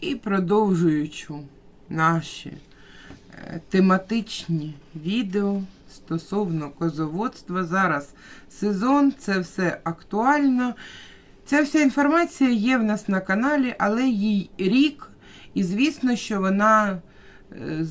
І продовжуючи наші е, тематичні відео стосовно козоводства. Зараз сезон, це все актуально. Ця вся інформація є в нас на каналі, але їй рік, і звісно, що вона е,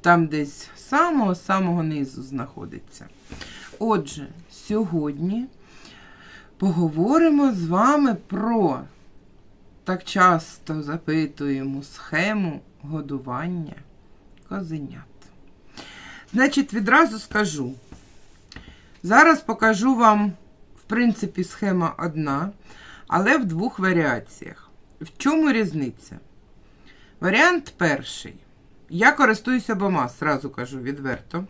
там десь з самого самого низу знаходиться. Отже, сьогодні поговоримо з вами про так часто запитуємо схему годування козенят. Значить, відразу скажу. Зараз покажу вам, в принципі, схема одна, але в двох варіаціях. В чому різниця? Варіант перший. Я користуюся обома, сразу кажу відверто.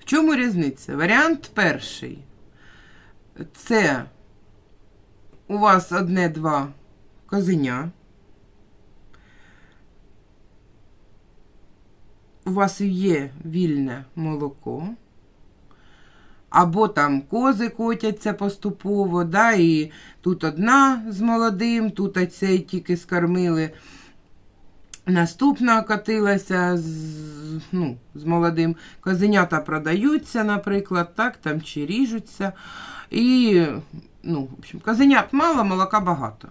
В чому різниця? Варіант перший. Це у вас одне-два козеня. У вас є вільне молоко. Або там кози котяться поступово, да, і тут одна з молодим, тут оцей тільки скормили. Наступна катилася з, ну, з молодим. Козенята продаються, наприклад, так, там чи ріжуться. І, ну, в общем, козенят мало, молока багато.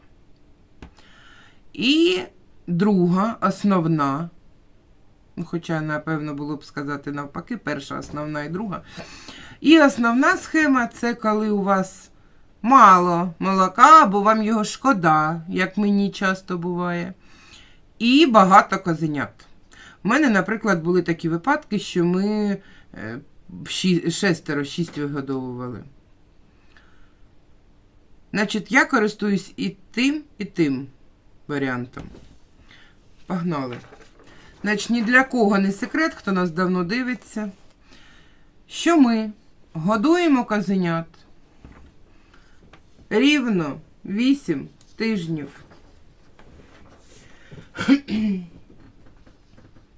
І друга, основна, ну, хоча, напевно, було б сказати навпаки, перша основна і друга. І основна схема це коли у вас мало молока, або вам його шкода, як мені часто буває. І багато козенят. У мене, наприклад, були такі випадки, що ми е, шестеро, шість вигодовували. Значить, я користуюсь і тим, і тим варіантом. Погнали. Значить, ні для кого не секрет, хто нас давно дивиться, що ми годуємо козенят рівно 8 тижнів.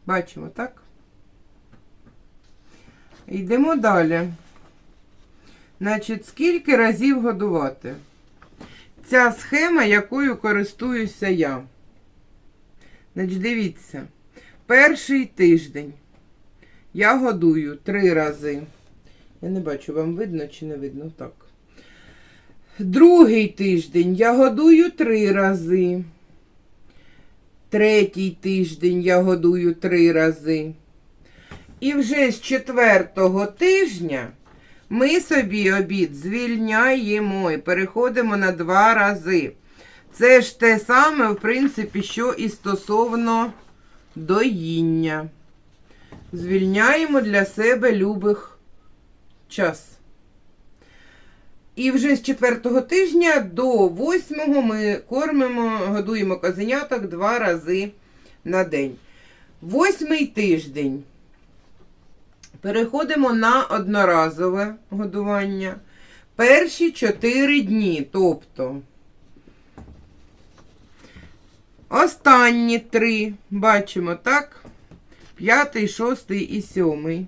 Бачимо, так? Йдемо далі. Значить, скільки разів годувати? Ця схема, якою користуюся я. Значить, дивіться, перший тиждень я годую три рази. Я не бачу, вам видно чи не видно? Так. Другий тиждень я годую три рази. Третій тиждень я годую три рази. І вже з четвертого тижня ми собі обід звільняємо і переходимо на два рази. Це ж те саме, в принципі, що і стосовно доїння. Звільняємо для себе любих час. І вже з четвертого тижня до восьмого ми кормимо, годуємо козеняток два рази на день. Восьмий тиждень. Переходимо на одноразове годування. Перші 4 дні, тобто останні три, бачимо, так? П'ятий, шостий і сьомий.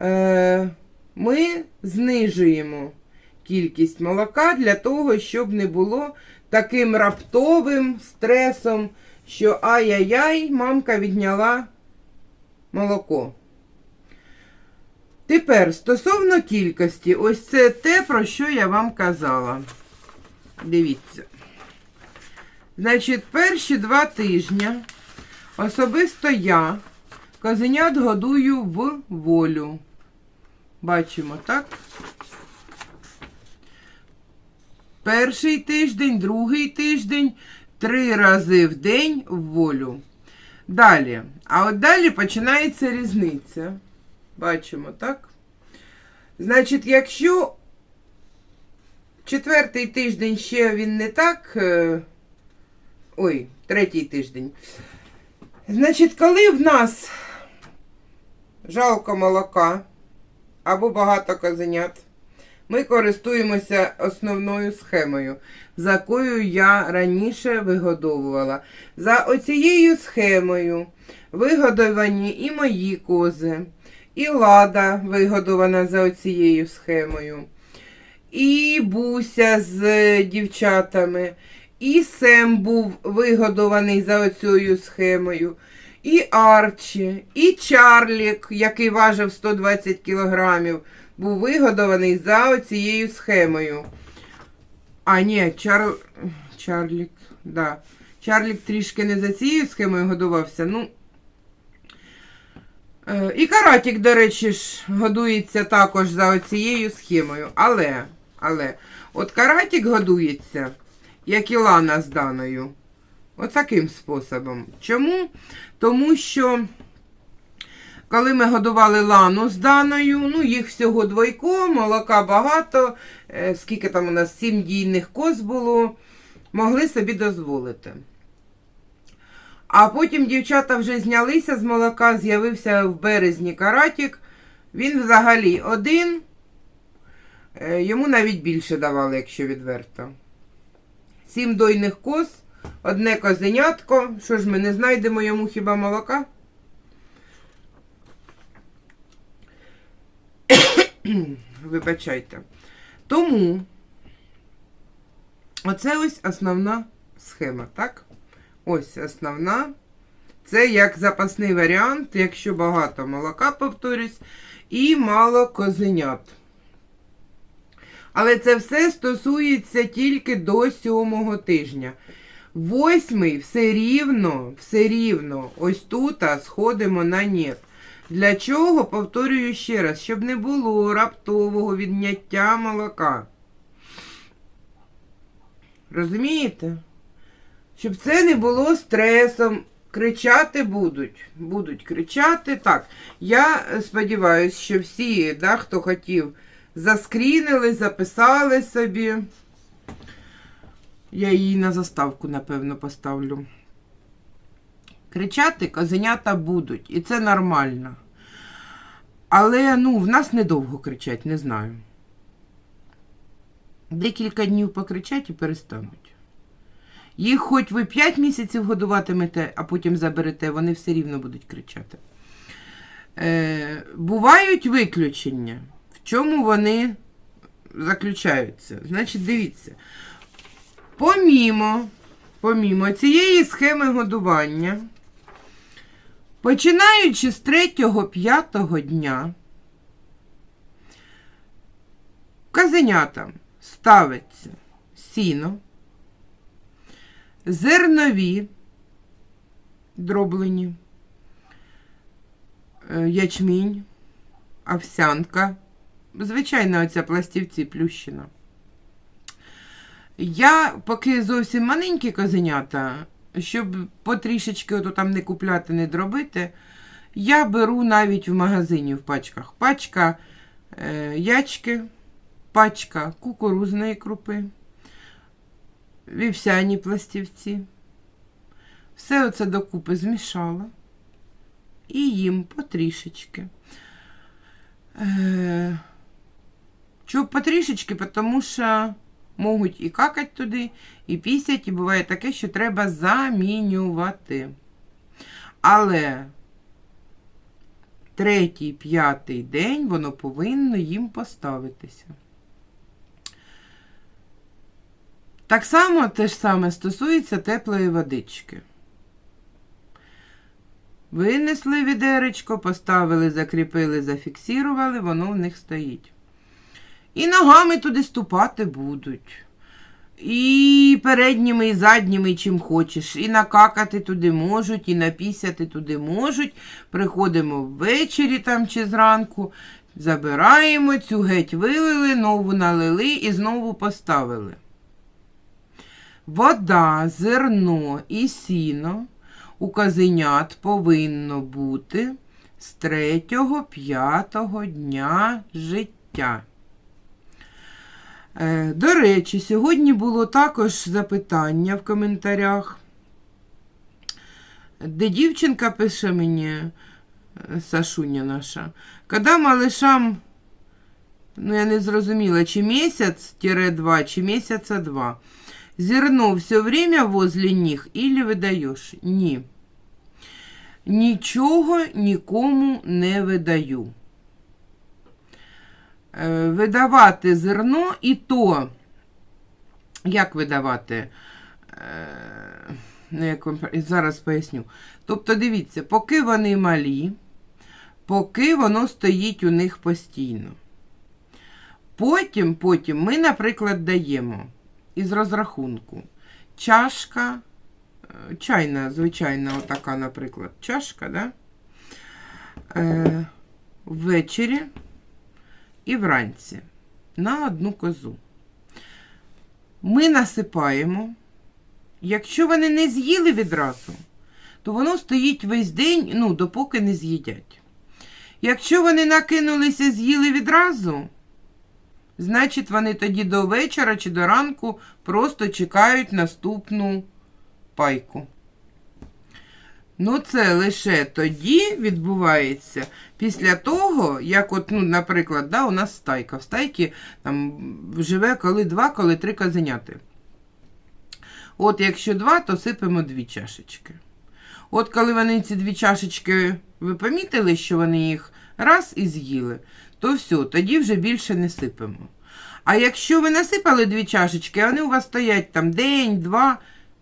Е, ми знижуємо кількість молока для того, щоб не було таким раптовим стресом, що ай-яй-яй, мамка відняла молоко. Тепер, стосовно кількості, ось це те, про що я вам казала. Дивіться. Значить, перші два тижні особисто я козенят годую в волю. Бачимо, так? Перший тиждень, другий тиждень, три рази в день в волю. Далі. А от далі починається різниця. Бачимо, так? Значить, якщо четвертий тиждень ще він не так. е, Ой, третій тиждень. Значить, коли в нас жалко молока або багато козенят, ми користуємося основною схемою, за якою я раніше вигодовувала. За оцією схемою вигодовані і мої кози, і лада вигодована за оцією схемою, і буся з дівчатами, і Сем був вигодований за оцією схемою. І Арчі, і Чарлік, який важив 120 кілограмів, був вигодований за оцією схемою. А, ні, Чар... Чарлік, да. Чарлік трішки не за цією схемою годувався. Ну. Е, І каратік, до речі, ж годується також за оцією схемою. Але, але, от каратік годується, як і лана з даною. Отаким способом. Чому? Тому що, коли ми годували лану з даною, ну, їх всього двойко, молока багато, е, скільки там у нас сім дійних коз було, могли собі дозволити. А потім дівчата вже знялися з молока, з'явився в березні каратік. Він взагалі один. Е, Йому навіть більше давали, якщо відверто. Сім дойних коз, одне козенятко. Що ж ми не знайдемо йому хіба молока? Вибачайте. Тому оце ось основна схема, так? Ось основна. Це як запасний варіант, якщо багато молока, повторюсь, і мало козенят. Але це все стосується тільки до сьомого тижня. Восьмий все рівно, все рівно, ось тут сходимо на нет. Для чого, повторюю ще раз, щоб не було раптового відняття молока. Розумієте? Щоб це не було стресом. Кричати будуть. Будуть кричати. Так, я сподіваюся, що всі, да, хто хотів, заскрінили, записали собі. Я її на заставку, напевно, поставлю. Кричати козенята будуть, і це нормально. Але ну, в нас недовго кричать, не знаю. Декілька днів покричать і перестануть. Їх хоч ви 5 місяців годуватимете, а потім заберете, вони все рівно будуть кричати. Е, бувають виключення. В чому вони заключаються? Значить, дивіться. Помімо, помімо цієї схеми годування, починаючи з 3-5 дня, казенятам ставиться сіно, зернові дроблені, е, ячмінь, овсянка, звичайно, оця пластівці плющина. Я поки зовсім маленькі козенята, щоб потрішечки ото там не купляти, не дробити, я беру навіть в магазині в пачках. Пачка е, ячки, пачка кукурузної крупи, вівсяні пластівці. Все оце докупи змішала і їм потрішечки. Е, чого потрішечки? Тому що можуть і какать туди, і пісять, і буває таке, що треба замінювати. Але третій, п'ятий день воно повинно їм поставитися. Так само те ж саме стосується теплої водички. Винесли відеречко, поставили, закріпили, зафіксували, воно в них стоїть. І ногами туди ступати будуть. І передніми, і задніми, чим хочеш. І накакати туди можуть, і напісяти туди можуть. Приходимо ввечері там чи зранку, забираємо, цю геть вилили, нову налили і знову поставили. Вода, зерно і сіно у казенят повинно бути з 3-5 дня життя. Е, До речі, сьогодні було також запитання в коментарях, де дівчинка пише мені, е, Сашуня наша, коли малышам Ну, я не зрозуміла, чи місяць-два, чи місяця два. Зерно все время возле них или видаєш? Ні. Нічого нікому не видаю. Е, Видавати зерно і то. Як видавати? Е, ну, як вам зараз поясню. Тобто, дивіться, поки вони малі, поки воно стоїть у них постійно. Потім, потім ми, наприклад, даємо із розрахунку чашка, е, чайна, звичайна, отака, наприклад, чашка, да? е, ввечері і вранці на одну козу. Ми насипаємо. Якщо вони не з'їли відразу, то воно стоїть весь день, ну, допоки не з'їдять. Якщо вони накинулися, з'їли відразу, значить вони тоді до вечора чи до ранку просто чекають наступну пайку. Ну, це лише тоді відбувається після того, як, от, ну, наприклад, да, у нас стайка. В стайки там живе коли два, коли три козеняти. От якщо два, то сипемо дві чашечки. От коли вони ці дві чашечки, ви помітили, що вони їх раз і з'їли, то все, тоді вже більше не сипемо. А якщо ви насипали дві чашечки, вони у вас стоять там день, два,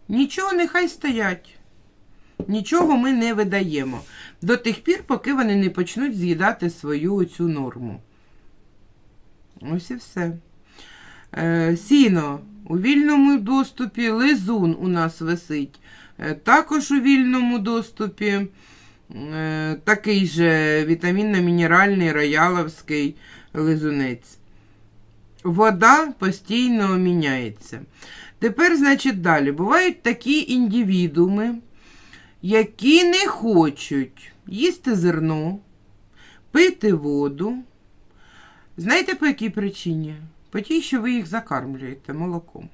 нічого, нехай стоять. Нічого ми не видаємо. До тих пір, поки вони не почнуть з'їдати свою цю норму. Ось і все. Е, сіно у вільному доступі, лизун у нас висить. Е, також у вільному доступі. Е, такий же вітамінно-мінеральний рояловський лизунець. Вода постійно міняється. Тепер, значить, далі. Бувають такі індивідууми, які не хочуть їсти зерно, пити воду. Знаєте, по якій причині? По тій, що ви їх закармлюєте молоком.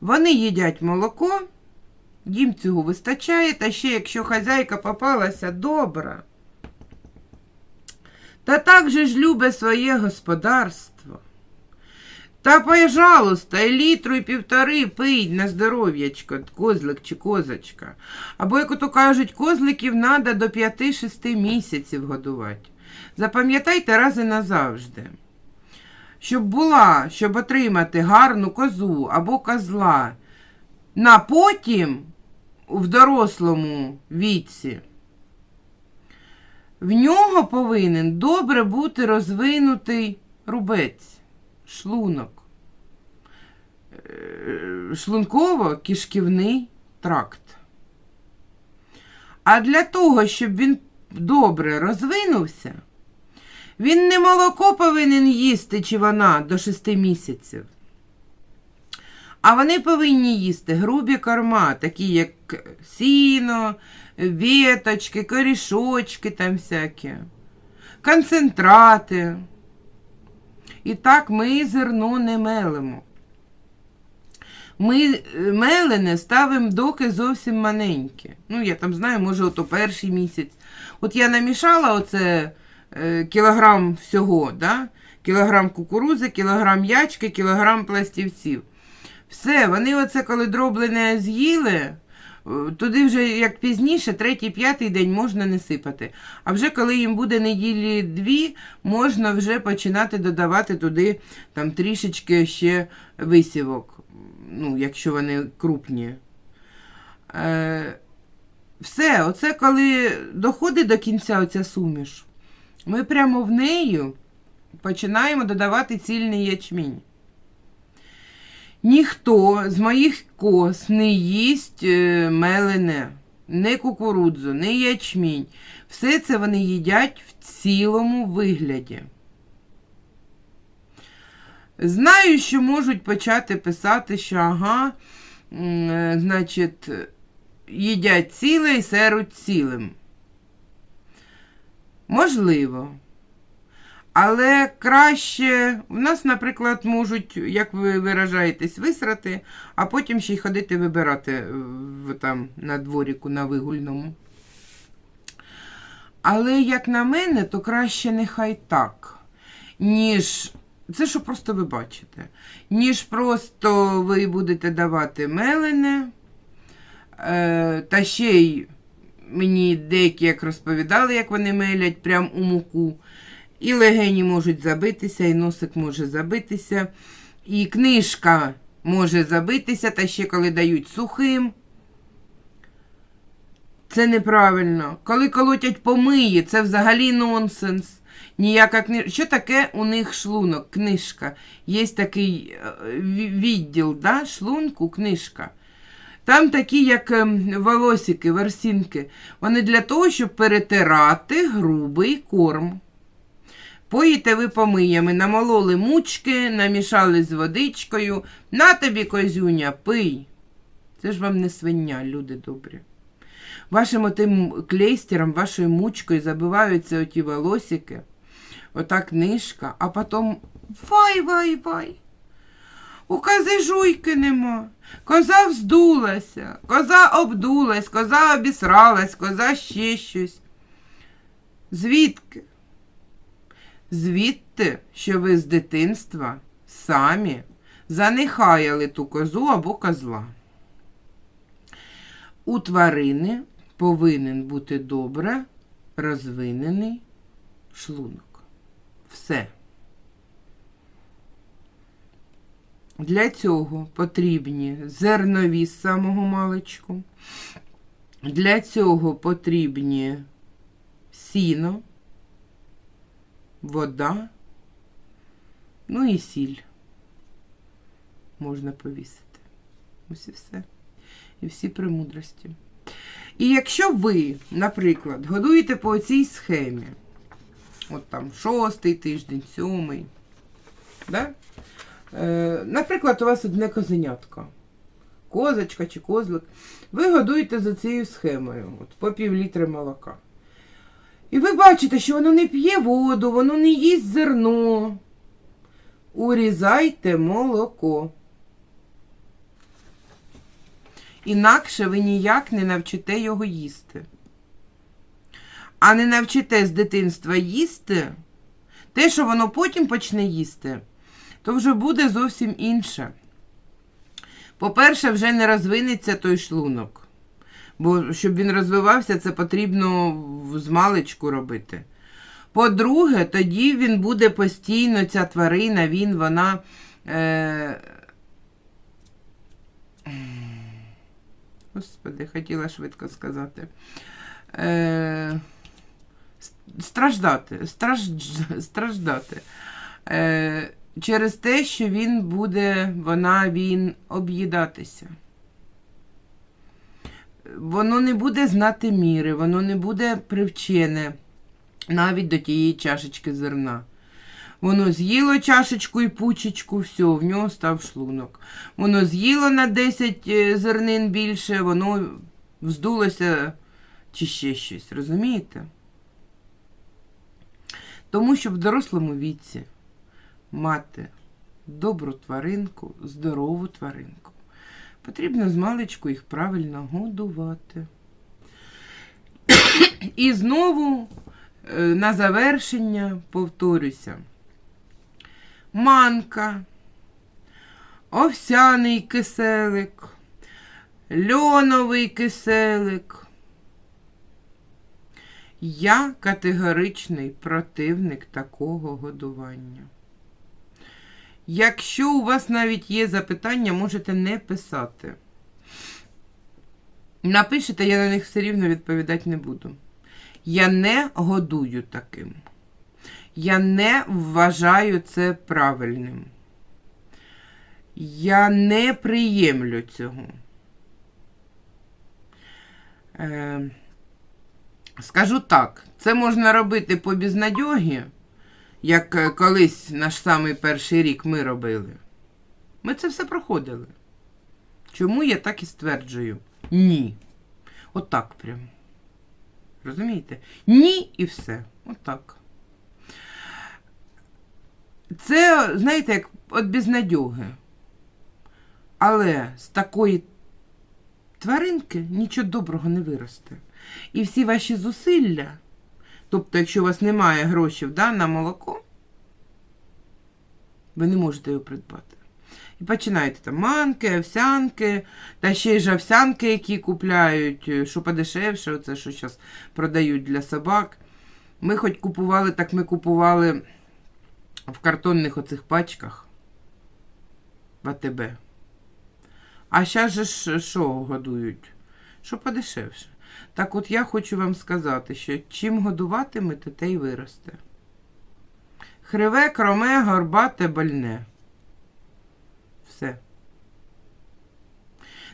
Вони їдять молоко, їм цього вистачає, та ще якщо хазяйка попалася добра, та так же ж любить своє господарство. Та, пожалуйста, і літру і півтори пий на здоров'ячко, козлик чи козочка. Або, як ото кажуть, козликів треба до 5-6 місяців годувати. Запам'ятайте раз і назавжди. Щоб була, щоб отримати гарну козу або козла, на потім в дорослому віці, в нього повинен добре бути розвинутий рубець, шлунок, Е, шлунково-кишківний тракт. А для того, щоб він добре розвинувся, він не молоко повинен їсти, чи вона до 6 місяців. А вони повинні їсти грубі корма, такі як сіно, віточки, корішочки там всякі, концентрати. І так ми зерно не мелимо. Ми е, мелене ставимо доки зовсім маленьке. Ну, я там знаю, може, ото перший місяць. От я намішала оце е, кілограм всього, да? кілограм кукурузи, кілограм ячки, кілограм пластівців. Все, вони оце, коли дроблене з'їли, туди вже як пізніше, третій, п'ятий день можна не сипати. А вже коли їм буде неділі дві, можна вже починати додавати туди там трішечки ще висівок, ну, якщо вони крупні. Е, все, оце коли доходить до кінця оця суміш, ми прямо в нею починаємо додавати цільний ячмінь. Ніхто з моїх коз не їсть е, мелене, не кукурудзу, не ячмінь. Все це вони їдять в цілому вигляді. Знаю, що можуть почати писати, що ага, е, значить, їдять ціле і серуть цілим. Можливо. Але краще, в нас, наприклад, можуть, як ви виражаєтесь, висрати, а потім ще й ходити вибирати в, там, на дворіку, на вигульному. Але, як на мене, то краще нехай так. ніж. Це що просто ви бачите. Ніж просто ви будете давати мелене. Е, та ще й мені деякі як розповідали, як вони мелять прямо у муку. І легені можуть забитися, і носик може забитися, і книжка може забитися, та ще коли дають сухим. Це неправильно. Коли колотять помиї, це взагалі нонсенс. Ніяка книжка. Що таке у них шлунок? Книжка. Є такий е, відділ да? шлунку, книжка. Там такі, як ем, волосики, ворсинки. Вони для того, щоб перетирати грубий корм. Поїте ви помиями, намололи мучки, намішали з водичкою. На тобі, козюня, пий. Це ж вам не свиня, люди добрі. Вашим отим клейстером, вашою мучкою забиваються оті волосики, ота книжка, а потім вай, вай, вай. У кози жуйки нема. Коза вздулася, коза обдулась, коза обісралась, коза ще щось. Звідки? Звідти, що ви з дитинства самі занехаяли ту козу або козла. У тварини повинен бути добре розвинений шлунок. Все. Для цього потрібні зернові з самого маличку. Для цього потрібні сіно, вода, ну і сіль. Можна повісити. Ось і все. І всі премудрості. І якщо ви, наприклад, годуєте по цій схемі, от там шостий тиждень, сьомий, да? Е, наприклад, у вас одне козенятко, козочка чи козлик, ви годуєте за цією схемою, от, по пів літри молока. І ви бачите, що воно не п'є воду, воно не їсть зерно. Урізайте молоко. Інакше ви ніяк не навчите його їсти. А не навчите з дитинства їсти, те, що воно потім почне їсти, то вже буде зовсім інше. По-перше, вже не розвинеться той шлунок. Бо щоб він розвивався, це потрібно з маличку робити. По-друге, тоді він буде постійно, ця тварина, він, вона. Е... Господи, хотіла швидко сказати. Е... Страждати. Страж... Страждати. Е... Через те, що він буде, вона, він об'їдатися. Воно не буде знати міри, воно не буде привчене навіть до тієї чашечки зерна. Воно з'їло чашечку і пучечку, все, в нього став шлунок. Воно з'їло на 10 е, зернин більше, воно вздулося чи ще щось, розумієте? Тому що в дорослому віці мати добру тваринку, здорову тваринку, потрібно з маличку їх правильно годувати. І знову е, на завершення повторюся. Манка, овсяний киселик, льоновий киселик. Я категоричний противник такого годування. Якщо у вас навіть є запитання, можете не писати. Напишете, я на них все рівно відповідати не буду. Я не годую таким. Я не вважаю це правильним. Я не приємлю цього. Е, скажу так, це можна робити по безнадьогі, як е, колись наш самий перший рік ми робили. Ми це все проходили. Чому я так і стверджую? Ні. Отак прям. Розумієте? Ні і все. Отак. Це, знаєте, як от безнадьоги. Але з такої тваринки нічого доброго не виросте. І всі ваші зусилля, тобто, якщо у вас немає грошей да, на молоко, Ви не можете його придбати. І починаєте там манки, овсянки, та ще й ж овсянки, які купляють, е, що подешевше, оце що зараз продають для собак. Ми хоч купували, так ми купували в картонних оцих пачках в АТБ. А зараз же ж що годують? Що подешевше. Так от я хочу вам сказати, що чим годуватимете, те й виросте. Хриве, кроме, горбате, больне. Все.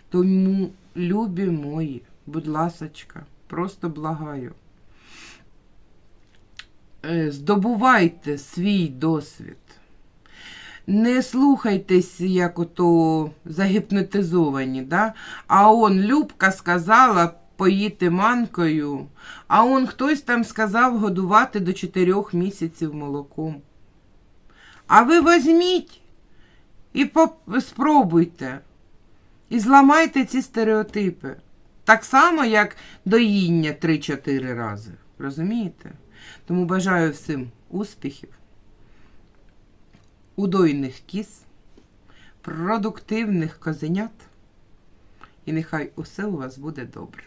Тому, любі мої, будь ласочка, просто благаю. Е, Здобувайте свій досвід. Не слухайтесь, як ото загіпнотизовані, да? А он Любка сказала поїти манкою, а он хтось там сказав годувати до 4 місяців молоком. А ви візьміть і спробуйте. І зламайте ці стереотипи. Так само, як доїння 3-4 рази. Розумієте? Тому бажаю всім успіхів, удойних кіз, продуктивних козенят. І нехай усе у вас буде добре.